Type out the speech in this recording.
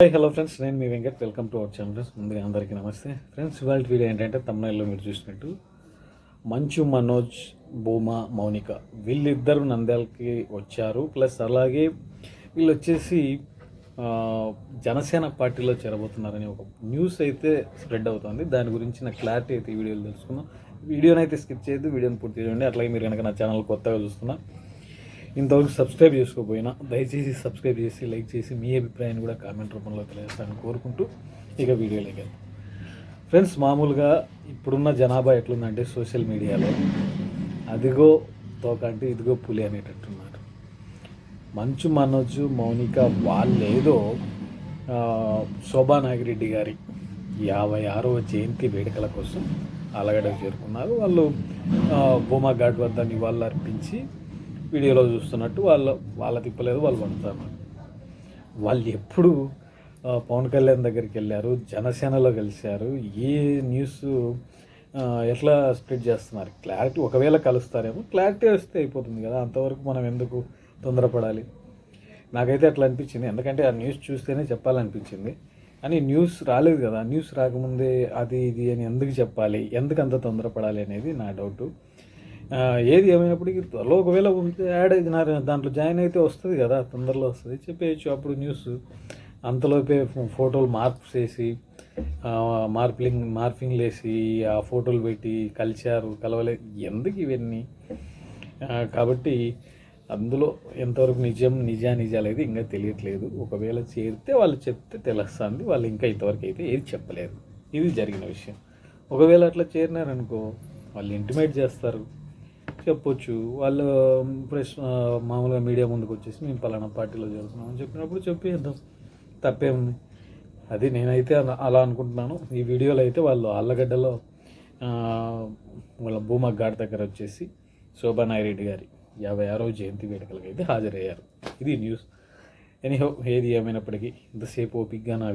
Hi hello friends నేను మీ Venkat. Welcome to our channel friends ముందుగా అందరికీ నమస్తే. ఫ్రెండ్స్ ఇవాళ వీడియో ఏంటంటే తమిళనాడులో మీరు చూసినట్టు మంచు మనోజ్ భూమా మౌనిక వీళ్ళిద్దరు నంద్యాలకి వచ్చారు. ప్లస్ అలాగే వీళ్ళు వచ్చేసి జనసేన పార్టీలో చేరబోతున్నారని ఒక న్యూస్ అయితే స్ప్రెడ్ అవుతుంది. దాని గురించి నాకు క్లారిటీ అయితే ఈ వీడియోలో తెలుసుకుందాం. వీడియోని అయితే స్కిప్ చేయొద్దు. వీడియోని పూర్తి చేయండి. అట్లాగే మీరు కనుక నా ఛానల్ కొత్తగా చూస్తున్నా ఇంతవరకు సబ్స్క్రైబ్ చేసుకోపోయినా దయచేసి సబ్స్క్రైబ్ చేసి లైక్ చేసి మీ అభిప్రాయాన్ని కూడా కామెంట్ రూపంలో తెలియజేస్తానని కోరుకుంటూ ఇక వీడియోలోకి వెళ్దాం. ఫ్రెండ్స్ మామూలుగా ఇప్పుడున్న జనాభా ఎట్లుందంటే సోషల్ మీడియాలో. అదిగో తోక అంటే ఇదిగో పులి అనేటట్టున్నారు. మంచు మనోజు మౌనిక వాళ్ళేదో శోభా నాగిరెడ్డి గారి యాభై ఆరవ జయంతి వేడుకల కోసం అలగడకు చేరుకున్నారు. వాళ్ళు బొమ్మ ఘాట్ వద్ద నివాళులు అర్పించి వీడియోలో చూస్తున్నట్టు వాళ్ళ వాళ్ళ తిప్పలేదు వాళ్ళు పడుతున్నారు వాళ్ళు ఎప్పుడు పవన్ కళ్యాణ్ దగ్గరికి వెళ్ళారు జనసేనలో కలిశారు ఏ న్యూస్ ఎట్లా స్ప్రెడ్ చేస్తున్నారు? క్లారిటీ ఒకవేళ కలుస్తారేమో క్లారిటీ వస్తే అయిపోతుంది కదా అంతవరకు మనం ఎందుకు తొందరపడాలి? నాకైతే అట్లా అనిపించింది ఎందుకంటే ఆ న్యూస్ చూస్తేనే చెప్పాలనిపించింది. కానీ న్యూస్ రాలేదు కదా న్యూస్ రాకముందే అది ఇది అని ఎందుకు చెప్పాలి ఎందుకు అంత తొందరపడాలి అనేది నా డౌటు ఏది ఏమైనప్పటికీ త్వరలో ఒకవేళ యాడ్ అయితే దాంట్లో జాయిన్ అయితే వస్తుంది కదా తొందరలో వస్తుంది. చెప్పేయచ్చు అప్పుడు న్యూస్ అంతలోపే ఫోటోలు మార్పు చేసి మార్పింగ్ మార్పింగ్లు వేసి ఆ ఫోటోలు పెట్టి కలిశారు కలవలే ఎందుకు ఇవన్నీ? కాబట్టి అందులో ఎంతవరకు నిజం నిజా నిజాలు అయితే ఇంకా తెలియట్లేదు. ఒకవేళ చేరితే వాళ్ళు చెప్తే తెలుస్తుంది వాళ్ళు ఇంకా ఇంతవరకు అయితే ఏది చెప్పలేదు. ఇది జరిగిన విషయం. ఒకవేళ అట్లా చేరినారనుకో వాళ్ళు ఇంటిమేట్ చేస్తారు. చెప్పొచ్చు. వాళ్ళు ప్రెస్ మామూలుగా మీడియా ముందుకు వచ్చేసి మేము పలానా పార్టీలో చేరుతున్నాం అని చెప్పినప్పుడు చెప్పేద్దాం. తప్పే ఉంది. అది నేనైతే అలా- అనుకుంటున్నాను. ఈ వీడియోలో అయితే వాళ్ళు ఆళ్ళగడ్డలో వాళ్ళ భూమా ఘాట్ దగ్గర వచ్చేసి శోభానాయిరెడ్డి గారి యాభై ఆరో జయంతి వేడుకలకు అయితే హాజరయ్యారు. ఇది న్యూస్. ఎనీహో ఏది ఏమైనప్పటికీ ఇంతసేపు ఓపిక్గా నా